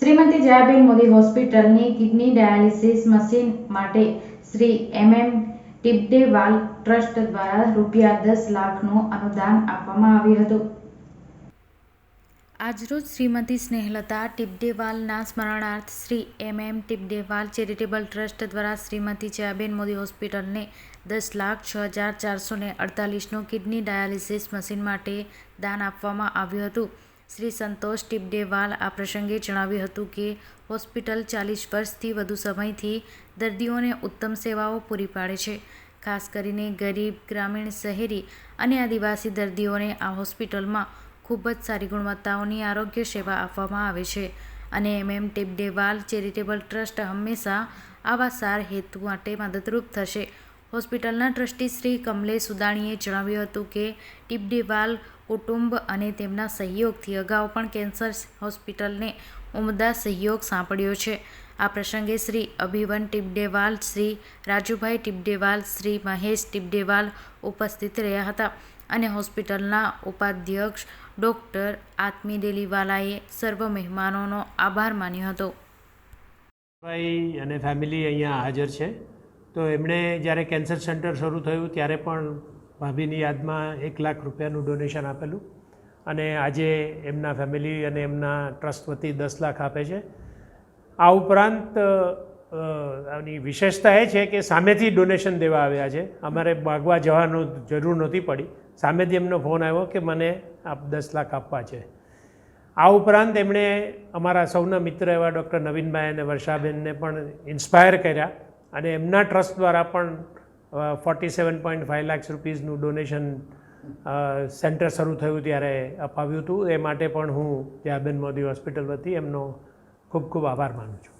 શ્રીમતી જયાબેન મોદી હોસ્પિટલની kidney dialysis machine માટે Shri MM ટિબડેવાલ trust દ્વારા રૂપિયા દસ લાખનું અનુદાન આપવામાં આવ્યું હતું. આજરોજ શ્રીમતી સ્નેહલતા ટિબડેવાલના સ્મરણાર્થ Shri M M Tibdewal charitable trust દ્વારા શ્રીમતી જયાબેન મોદી હોસ્પિટલને દસ લાખ છ હજાર ચારસો ને અડતાલીસનું કિડની ડાયાલિસિસ મશીન માટે દાન આપવામાં આવ્યું હતું. શ્રી સંતોષ ટિબડેવાલ આ પ્રસંગે જણાવ્યું હતું કે હોસ્પિટલ ચાલીસ વર્ષથી વધુ સમયથી દર્દીઓને ઉત્તમ સેવાઓ પૂરી પાડે છે. ખાસ કરીને ગરીબ, ગ્રામીણ શહેરી અને આદિવાસી દર્દીઓને આ હોસ્પિટલમાં ખૂબ જ સારી ગુણવત્તાઓની આરોગ્ય સેવા આપવામાં આવે છે અને એમએમ ટિબડેવાલ ચેરિટેબલ ટ્રસ્ટ હંમેશા આવા સાર હેતુ માટે મદદરૂપ થશે. હોસ્પિટલના ટ્રસ્ટી શ્રી કમલેશ સુદાણીએ જણાવ્યું હતું કે ટિબડેવાલ કુટુંબ અને તેમના સહયોગથી અગાઉ પણ કેન્સર હોસ્પિટલને ઉમદા સહયોગ સાંપડ્યો છે. આ પ્રસંગે શ્રી અભિવન ટિબડેવાલ, શ્રી રાજુભાઈ ટિબડેવાલ, શ્રી મહેશ ટિબડેવાલ ઉપસ્થિત રહ્યા હતા અને હોસ્પિટલના ઉપાધ્યક્ષ ડૉક્ટર આત્મી ડેલીવાલાએ સર્વ મહેમાનોનો આભાર માન્યો હતો. ભાઈ અને ફેમિલી અહીંયા હાજર છે. તો એમણે જ્યારે કેન્સર સેન્ટર શરૂ થયું ત્યારે પણ ભાભીની યાદમાં એક લાખ રૂપિયાનું ડોનેશન આપેલું અને આજે એમના ફેમિલી અને એમના ટ્રસ્ટ વતી દસ લાખ આપે છે. આ ઉપરાંત આની વિશેષતા એ છે કે સામેથી ડોનેશન દેવા આવ્યા છે. અમારે માગવા જવાનું જરૂર નહોતી પડી. સામેથી એમનો ફોન આવ્યો કે મને આપ દસ લાખ આપવા છે. આ ઉપરાંત એમણે અમારા સૌના મિત્ર એવા ડૉક્ટર નવીનભાઈ અને વર્ષાબેનને પણ ઇન્સ્પાયર કર્યા અને એમના ટ્રસ્ટ દ્વારા પણ forty seven point five lakh રૂપીઝનું donation centre શરૂ થયું ત્યારે અપાવ્યું હતું. એ માટે પણ હું જયાબેન મોદી હોસ્પિટલ વતી એમનો ખૂબ ખૂબ આભાર માનું છું.